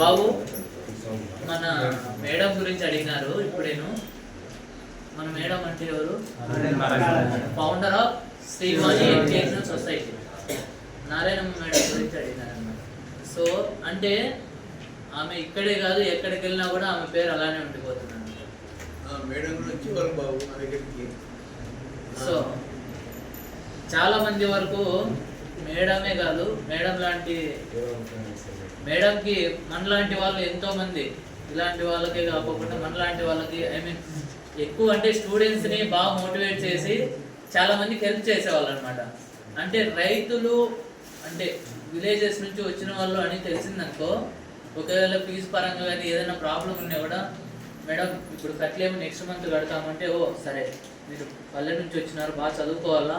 బాబు మన మేడం గురించి అడిగినారు ఇప్పుడేను. మన మేడం అంటే ఎవరు? Founder of Srivani education society Narayanamma madam గురించి అడిగినారు సో అంటే ఆమె ఇక్కడే కాదు ఎక్కడికి వెళ్ళినా కూడా ఆమె పేరు అలానే ఉండిపోతుంది మేడం వచ్చేవారు బాబు సో చాలా మంది వరకు మేడమే కాదు మేడం లాంటి మేడంకి మనలాంటి వాళ్ళు ఎంతో మంది ఇలాంటి వాళ్ళకే కాకుండా మనలాంటి వాళ్ళకి ఐ మీన్ ఎక్కువ అంటే స్టూడెంట్స్ని బాగా మోటివేట్ చేసి చాలా మందికి హెల్ప్ చేసేవాళ్ళు అనమాట అంటే రైతులు అంటే విలేజెస్ నుంచి వచ్చిన వాళ్ళు అని తెలిసిందనుకో ఒకవేళ ఫీజు పరంగా కానీ ఏదైనా ప్రాబ్లం ఉన్నా కూడా మేడం ఇప్పుడు కట్టలేము నెక్స్ట్ మంత్ కడతామంటే ఓ సరే మీరు పల్లె నుంచి వచ్చినారు బాగా చదువుకోవాలా?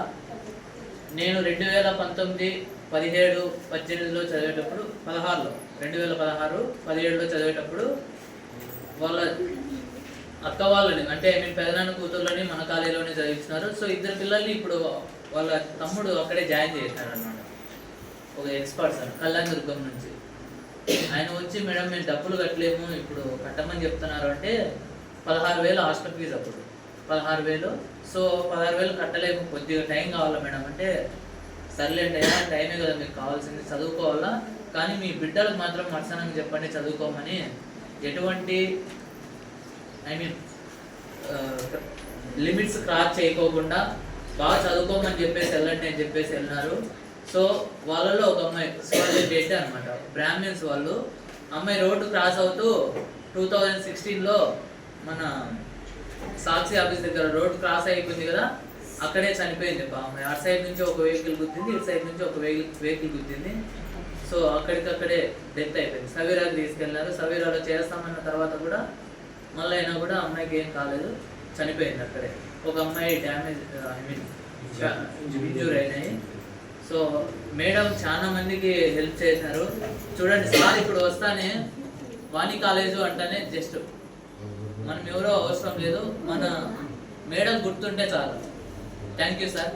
నేను రెండు వేల పంతొమ్మిది పదిహేడు పద్దెనిమిదిలో చదివేటప్పుడు పదహారులో. రెండు వేల పదహారు పదిహేడులో చదివేటప్పుడు వాళ్ళ అక్క వాళ్ళని అంటే ఐ మీన్ పెదనాన్న కూతుర్లని మన కాలేజీలోనే చదివిస్తున్నారు సో ఇద్దరు పిల్లల్ని ఇప్పుడు వాళ్ళ తమ్ముడు అక్కడే జాయిన్ చేసినారు అనమాట ఒక ఎక్స్పర్ట్ సార్ కళ్యాణ్ దుర్గం నుంచి. ఆయన వచ్చి మేడం మేము డబ్బులు కట్టలేము ఇప్పుడు కట్టమని చెప్తున్నారు అంటే పదహారు వేలు హాస్టల్ ఫీజు అప్పుడు. పదహారు వేలు. సో పదహారు వేలు కట్టలేము కొద్దిగా టైం కావాలా మేడం? అంటే సర్లేండి అయ్యా టైమే కదా మీకు కావాల్సింది చదువుకోవాలా? కానీ మీ బిడ్డలకు మాత్రం మర్సనంగా చెప్పండి చదువుకోమని. ఎటువంటి ఐ మీన్ లిమిట్స్ క్రాస్ చేయకోకుండా బాగా చదువుకోమని చెప్పేసి వెళ్ళండి అని చెప్పేసి వెళ్ళినారు. సో వాళ్ళలో ఒక అమ్మాయి శివాజీ డేట్ అనమాట బ్రాహ్మిన్స్ వాళ్ళు. అమ్మాయి రోడ్డు క్రాస్ అవుతూ టూ థౌజండ్ సిక్స్టీన్లో మన సాక్షి ఆఫీస్ దగ్గర రోడ్ క్రాస్ అయిపోయింది కదా అక్కడే చనిపోయింది పాపం. అటు సైడ్ నుంచి ఒక వెహికల్ గుద్దింది ఇటు సైడ్ నుంచి ఒక వెహికల్ వెహికల్ గుద్దింది. సో అక్కడికక్కడే డెత్ అయిపోయింది. సవీరాకి తీసుకెళ్ళినారు సవీరాలో చేస్తామన్న తర్వాత కూడా మళ్ళీ అయినా కూడా అమ్మాయికి ఏం కాలేదు. చనిపోయింది అక్కడే. ఒక అమ్మాయి డ్యామేజ్ ఐ మీన్ ఇంజూర్ అయినాయి. సో మేడం చాలా మందికి హెల్ప్ చేశారు. చూడండి సార్ ఇప్పుడు వస్తానే వాణి కాలేజు అంటేనే జస్ట్ మనం ఎవరో అవసరం లేదు మన మేడం గుర్తుంటే చాలు. Thank you sir